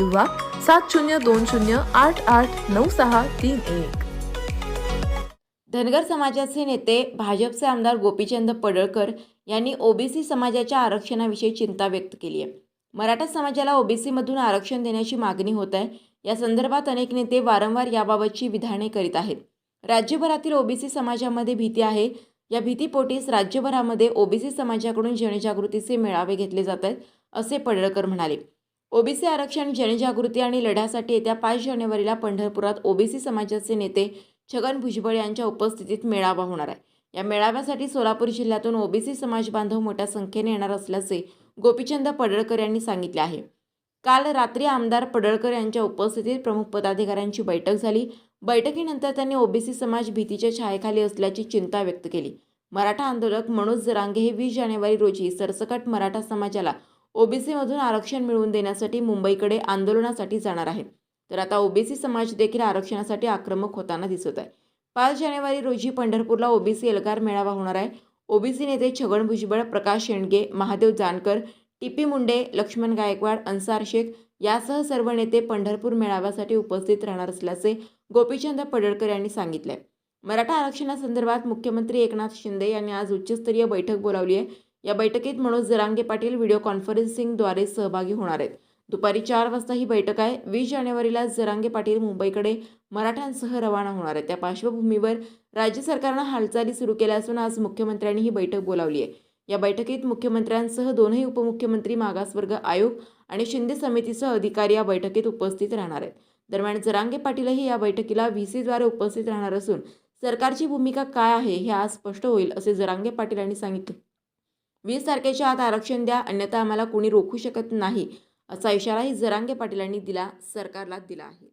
किंवा सात शून्य दोन शून्य आठ आठ नऊ सहा तीन एक. धनगर समाजाचे नेते भाजपचे आमदार गोपीचंद पडळकर यांनी ओबीसी समाजाच्या आरक्षणाविषयी चिंता व्यक्त केली आहे. मराठा समाजाला ओबीसीमधून आरक्षण देण्याची मागणी होत आहे. या संदर्भात अनेक नेते वारंवार याबाबतची विधाने करीत आहेत. राज्यभरातील ओबीसी समाजामध्ये भीती आहे. या भीतीपोटीस राज्यभरामध्ये ओबीसी समाजाकडून जनजागृतीचे मेळावे घेतले जात आहेत असे पडळकर म्हणाले. ओबीसी आरक्षण जनजागृती आणि लढ्यासाठी येत्या पाच जानेवारीला पंढरपुरात ओबीसी समाजाचे नेते छगन भुजबळ यांच्या उपस्थितीत मेळावा होणार आहे. या मेळाव्यासाठी सोलापूर जिल्ह्यातून ओबीसी समाज बांधव मोठ्या संख्येने येणार असल्याचे गोपीचंद पडळकर यांनी सांगितले आहे. काल रात्री आमदार पडळकर यांच्या उपस्थितीत प्रमुख पदाधिकाऱ्यांची बैठक झाली. बैठकीनंतर त्यांनी ओबीसी समाज भीतीच्या छायेखाली असल्याची चिंता व्यक्त केली. मराठा आंदोलक मनोज जरांगे हे वीस जानेवारी रोजी सरसकट मराठा समाजाला ओबीसीमधून आरक्षण मिळवून देण्यासाठी मुंबईकडे आंदोलनासाठी जाणार आहे तर आता ओबीसी समाज देखील आरक्षणासाठी आक्रमक होताना दिसत आहे. पाच जानेवारी रोजी पंढरपूरला ओबीसी एल्गार मेळावा होणार आहे. ओबीसी नेते छगन भुजबळ प्रकाश शेंडगे महादेव जानकर टीपी मुंडे लक्ष्मण गायकवाड अन्सार शेख यासह सर्व नेते पंढरपूर मेळाव्यासाठी उपस्थित राहणार असल्याचे गोपीचंद पडळकर यांनी सांगितले. मराठा आरक्षणासंदर्भात मुख्यमंत्री एकनाथ शिंदे यांनी आज उच्चस्तरीय बैठक बोलावली आहे. या बैठकीत मनोज जरांगे पाटील व्हिडिओ कॉन्फरन्सिंगद्वारे सहभागी होणार आहेत. दुपारी चार वाजता ही बैठक आहे. वीस जानेवारीला जरांगे पाटील मुंबईकडे मराठ्यांसह रवाना होणार आहे त्या पार्श्वभूमीवर राज्य सरकारनं हालचाली सुरू केल्या असून आज मुख्यमंत्र्यांनी ही बैठक बोलावली आहे. या बैठकीत मुख्यमंत्र्यांसह दोनही उपमुख्यमंत्री मागासवर्ग आयोग आणि शिंदे समितीसह अधिकारी या बैठकीत उपस्थित राहणार आहेत. दरम्यान जरांगे पाटीलही या बैठकीला व्ही सीद्वारे उपस्थित राहणार असून सरकारची भूमिका काय आहे हे आज स्पष्ट होईल असे जरांगे पाटील यांनी सांगितले. वीस तारखेच्या आत आरक्षण द्या अन्यथा आम्हाला कोणी रोखू शकत नाही असा इशाराही जरांगे पाटीलांनी दिला सरकारला दिला आहे.